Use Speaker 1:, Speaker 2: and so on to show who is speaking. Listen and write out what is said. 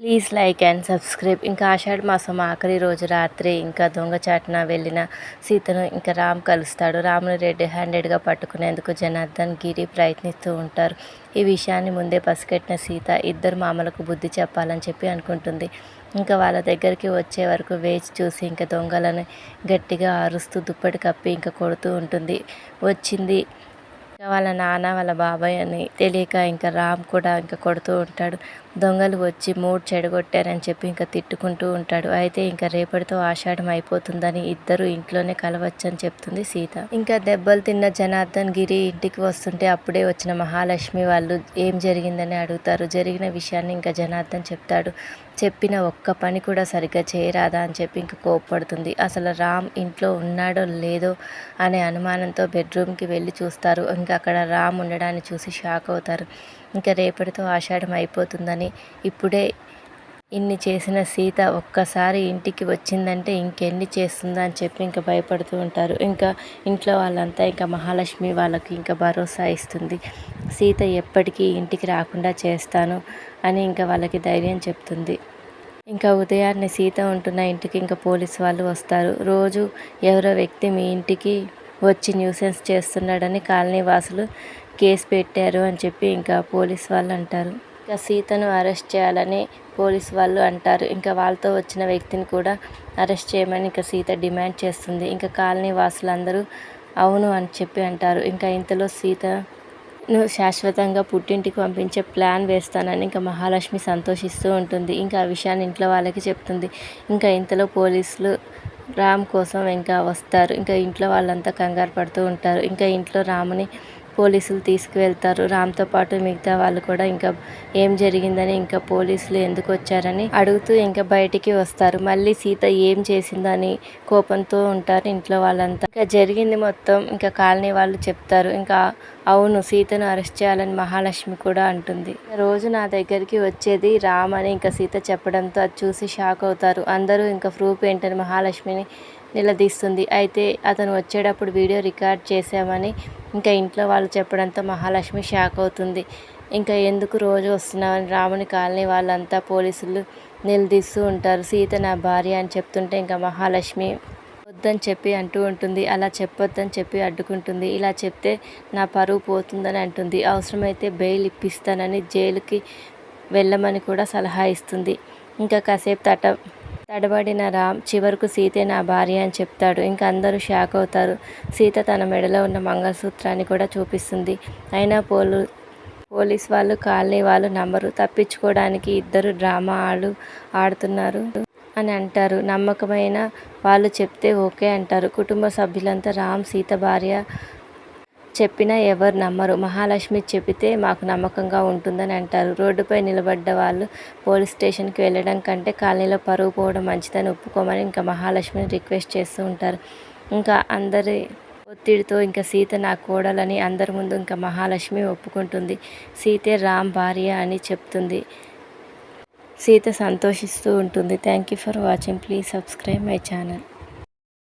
Speaker 1: Please like and subscribe ఇంకా ఆషాఢ మాసం ఆఖరి రోజు రాత్రి ఇంకా దొంగచాటున వెళ్ళిన సీతను ఇంకా రామ్ కలుస్తాడు. రాముని రెడ్ హ్యాండెడ్గా పట్టుకునేందుకు జనార్దన్ గిరి ప్రయత్నిస్తూ ఉంటారు. ఈ విషయాన్ని ముందే పసిగట్టిన సీత ఇద్దరు మామలకు బుద్ధి చెప్పాలని చెప్పి అనుకుంటుంది. ఇంకా వాళ్ళ దగ్గరికి వచ్చే వరకు వేచి చూసి ఇంకా దొంగలను గట్టిగా అరుస్తూ దుప్పటి కప్పి ఇంకా కొడుతూ ఉంటుంది. వచ్చింది ఇంకా వాళ్ళ నాన్న వాళ్ళ బాబాయ్ అని తెలియక ఇంకా రామ్ కూడా ఇంకా కొడుతూ ఉంటాడు. దొంగలు వచ్చి మూడ్ చెడగొట్టారని చెప్పి ఇంకా తిట్టుకుంటూ ఉంటాడు. అయితే ఇంకా రేపటితో ఆషాఢం అయిపోతుందని ఇద్దరు ఇంట్లోనే కలవచ్చని చెప్తుంది సీత. ఇంకా దెబ్బలు తిన్న జనార్దన్ గిరి ఇంటికి వస్తుంటే అప్పుడే వచ్చిన మహాలక్ష్మి వాళ్ళు ఏం జరిగిందని అడుగుతారు. జరిగిన విషయాన్ని ఇంకా జనార్దన్ చెప్తాడు. చెప్పిన ఒక్క పని కూడా సరిగ్గా చేయరాదా అని చెప్పి ఇంకా కోప్పడుతుంది. అసలు రామ్ ఇంట్లో ఉన్నాడో లేదో అనే అనుమానంతో బెడ్రూమ్కి వెళ్ళి చూస్తారు. ఇంకా అక్కడ రామ్ ఉండడాన్ని చూసి షాక్ అవుతారు. ఇంకా రేపటితో ఆషాఢం అయిపోతుందని ఇప్పుడే ఇన్ని చేసిన సీత ఒక్కసారి ఇంటికి వచ్చిందంటే ఇంకెన్ని చేస్తుందా అని చెప్పి ఇంకా భయపడుతూ ఉంటారు. ఇంకా ఇంట్లో వాళ్ళంతా ఇంకా మహాలక్ష్మి వాళ్ళకి ఇంకా భరోసా ఇస్తుంది. సీత ఎప్పటికీ ఇంటికి రాకుండా చేస్తాను అని ఇంకా వాళ్ళకి ధైర్యం చెప్తుంది. ఇంకా ఉదయాన్నే సీత ఉంటున్న ఇంటికి ఇంకా పోలీస్ వాళ్ళు వస్తారు. రోజు ఎవరో వ్యక్తి మీ ఇంటికి వచ్చి న్యూసెన్స్ చేస్తున్నాడని కాలనీ వాసులు కేసు పెట్టారు అని చెప్పి ఇంకా పోలీస్ వాళ్ళు అంటారు. ఇంకా సీతను అరెస్ట్ చేయాలని పోలీస్ వాళ్ళు అంటారు. ఇంకా వాళ్ళతో వచ్చిన వ్యక్తిని కూడా అరెస్ట్ చేయమని ఇంకా సీత డిమాండ్ చేస్తుంది. ఇంకా కాలనీ వాసులందరూ అవును అని చెప్పి అంటారు. ఇంకా ఇంతలో సీతను శాశ్వతంగా పుట్టింటికి పంపించే ప్లాన్ వేస్తానని ఇంకా మహాలక్ష్మి సంతోషిస్తూ ఉంటుంది. ఇంకా ఆ విషయాన్ని ఇంట్లో వాళ్ళకి చెప్తుంది. ఇంకా ఇంతలో పోలీసులు రామ్ కోసం ఇంకా వస్తారు. ఇంకా ఇంట్లో వాళ్ళంతా కంగారు పడుతూ ఉంటారు. ఇంకా ఇంట్లో రాముని పోలీసులు తీసుకువెళ్తారు. రామ్తో పాటు మిగతా వాళ్ళు కూడా ఇంకా ఏం జరిగిందని ఇంకా పోలీసులు ఎందుకు వచ్చారని అడుగుతూ ఇంకా బయటికి వస్తారు. మళ్ళీ సీత ఏం చేసిందని కోపంతో ఉంటారు ఇంట్లో వాళ్ళంతా. ఇంకా జరిగింది మొత్తం ఇంకా కాలనీ వాళ్ళు చెప్తారు. ఇంకా అవును సీతను అరెస్ట్ చేయాలని మహాలక్ష్మి కూడా అంటుంది. రోజు నా దగ్గరికి వచ్చేది రామ్ అని ఇంకా సీత చెప్పడంతో అది చూసి షాక్ అవుతారు. అందరూ ఇంకా ప్రూఫ్ ఏంటని మహాలక్ష్మిని నిలదీస్తుంది. అయితే అతను వచ్చేటప్పుడు వీడియో రికార్డ్ చేశామని ఇంకా ఇంట్లో వాళ్ళు చెప్పడంతో మహాలక్ష్మి షాక్ అవుతుంది. ఇంకా ఎందుకు రోజు వస్తున్నావని రాముని కాలనీ వాళ్ళంతా పోలీసులు నిలదీస్తూ ఉంటారు. సీత నా భార్య అని చెప్తుంటే ఇంకా మహాలక్ష్మి వద్దని చెప్పి అంటూ ఉంటుంది. అలా చెప్పొద్దని చెప్పి అడ్డుకుంటుంది. ఇలా చెప్తే నా పరువు పోతుందని అంటుంది. అవసరమైతే బెయిల్ ఇప్పిస్తానని జైలుకి వెళ్ళమని కూడా సలహా ఇస్తుంది. ఇంకా కాసేపు తట తడబడిన రామ్ చివరకు సీతే నా భార్య అని చెప్తాడు. ఇంకా అందరూ షాక్ అవుతారు. సీత తన మెడలో ఉన్న మంగళసూత్రాన్ని కూడా చూపిస్తుంది. అయినా పోలు పోలీస్ వాళ్ళు కాలనీ వాళ్ళు నమ్మరు. తప్పించుకోవడానికి ఇద్దరు డ్రామా ఆడు ఆడుతున్నారు అని అంటారు. నమ్మకమైన వాళ్ళు చెప్తే ఓకే అంటారు. కుటుంబ సభ్యులంతా రామ్ సీత భార్య చెప్పినా ఎవరు నమ్మరు. మహాలక్ష్మి చెబితే మాకు నమ్మకంగా ఉంటుందని అంటారు. రోడ్డుపై నిలబడ్డ వాళ్ళు పోలీస్ స్టేషన్కి వెళ్ళడం కంటే కాలనీలో పరుగు పోవడం మంచిదని ఒప్పుకోమని ఇంకా మహాలక్ష్మిని రిక్వెస్ట్ చేస్తూ ఉంటారు. ఇంకా అందరి ఒత్తిడితో ఇంకా సీత నా కోడలని అందరి ముందు ఇంకా మహాలక్ష్మి ఒప్పుకుంటుంది. సీతే రామ్ భార్య అని చెప్తుంది. సీత సంతోషిస్తూ ఉంటుంది. Thank you for watching. Please subscribe my channel.